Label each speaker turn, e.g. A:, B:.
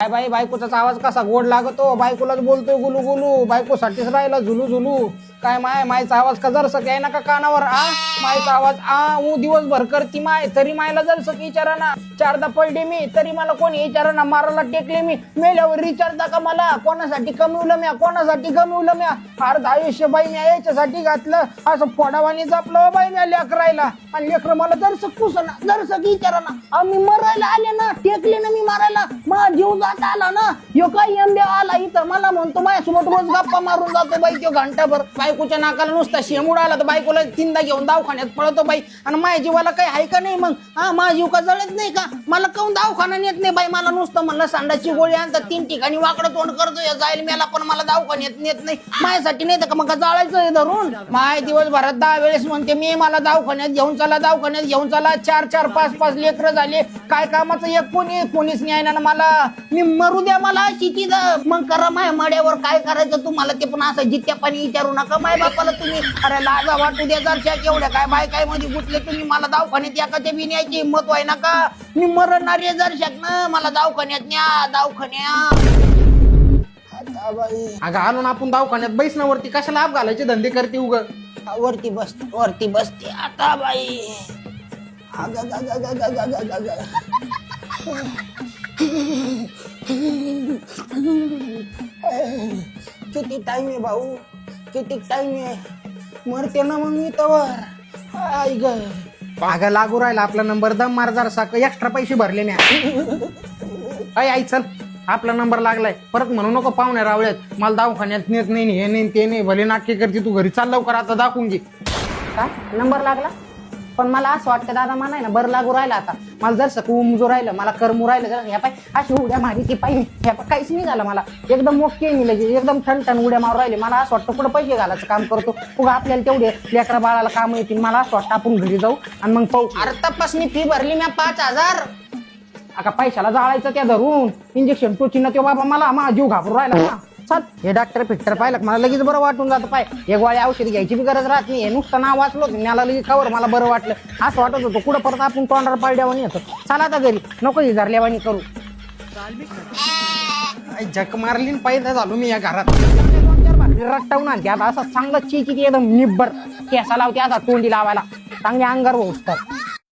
A: काय बाई बायकोचा आवाज कसा गोड लागतो? बायकोलाच बोलतोय गुलू गुलू. बायकोसाठीच राहिला झुलू झुलू. काय माय मायचा आवाज का जरसा काय ना कानावर आ? मायचा आवाज आ ऊ दिवसभर करती माय तरी मायला जरसक विचारा ना चारदा पडले मी तरी मला कोणी विचारा ना मारायला टेकले मी. मेल्यावर विचारता का मला कोणासाठी कमवलं म्या कोणासाठी कमवलं म्या. अर्ध आयुष्य बाई म्या याच्यासाठी घातलं असं फोडावानी जपलं बाई म्या लेकरायला. आणि लेकर मला जरसक पुसना जरसक विचारा ना आम्ही मी मरायला आले ना टेकले ना मी मारायला. माझा जीव जात आला ना यो काही एमबी आला इथं. मला म्हणतो माझ्यासोबत रोज गप्पा मारून जातो बाई तो घंटाभर. बायकोच्या नाकाला नुसता शेमूड आला तर बायकोला तीनदा घेऊन दवाखान्यात पळतो बाई. आणि माझ्या जीवाला काही आहे का नाही मग? हा माझा जीव का जळत नाही का? मला काऊन दवाखाना नेत नाही बाई? मला नुसतं म्हणलं सांडाची गोळी आणतात तीन ठिकाणी वाकडं तोंड करतो या जाईल मेला पण मला दवाखान्यात नेत नाही. माझ्यासाठी नाही तर मग का जाळायचं हे धरून? माय दिवसभरात दहा वेळेस म्हणते मी मला दवाखान्यात घेऊन चला दवाखान्यात घेऊन चला. चार चार पाच पाच लेकरं झाले. काय कामाचं? एक कोणी कोणीच नाही ना मला. मी मरू द्या मला शिती मग करा माय मड्यावर काय करायचं तुम्हाला ते पण असं जित्या पाणी विचारू नका. माय बापाला तुम्ही अरे लाजा वाटू द्या जरशा एवढ्या काय बाय काय मध्ये गुतले तुम्ही? मला दवाखान्यात एकाच्या बी न्यायची. हिंमत व्हाय नका मी मरणार आहे जरशाक ना. मला दवाखान्यात न्या दवाखान्यात
B: अगं आणून आपण दवाखान्यात बैस ना वरती. कशाला आप घालायचे? धंदे करते उग.
A: वरती बसते वरती बसते. आता बाई. अग. किती टाइम आहे भाऊ. किती टाइम आहे. मरते ना मग मी तवर. आई ग.
B: अगं लागू राहिला आपला नंबर दम मार जरा साक एक्स्ट्रा पैसे भरले नाही अय आई चल. आपला नंबर लागलाय. परत म्हणू नको पाहुण्या रावळ्यात. मला दवाखान्यात नेत नाही हे नाही ते नाही. भले नाटके करते तू घरी. चाल लवकर आता दाखवून घे.
A: नंबर लागला? पण मला असं वाटतं दादा मला आहे ना बरं लागू राहिलं आता. मला जर सकू उमजू राहिलं मला करमू राहिलं जर ह्या पाय अशी उड्या मारी ती पाहिजे ह्या पाय काहीच नाही झालं मला. एकदम मोठे मी लगेच एकदम ठण ठण उड्या मारू राहिले. मला असं वाटतं कुठं पैसे घालायचं काम करतो. उगा आपल्याला तेवढे लेकरा बाळाला काम येतील. मला असं वाटतं आपण घरी जाऊ आणि मग पाहू. अरे तपासणी फी भरली मी पाच हजार. आता पैशाला जाळायचं त्या धरून. इंजेक्शन टोचीनं ते बाबा मला माझा जीव घाबरून राहिला ना. चल हे डॉक्टर फिक्टर पाहिलं का? मला लगेच बरं वाटून जातं. पाय हे गोळी औषध घ्यायची बी गरज राहत नाही हे नुसतं नाव वाचलं मला लगेच कवर मला बरं वाटलं. असं वाटत होतं कुठं परत आपण तोंडावर पाळड्यावानी येतो चला आता घरी नको ही धरल्यावानी करू.
B: आई झक मारली न पैदा झालो मी या घरात.
A: रट्टावून आणते. आता असं चांगलं चिची एकदम निब्बर केसा लावते आता तोंडी लावायला. चांगली अंगार तर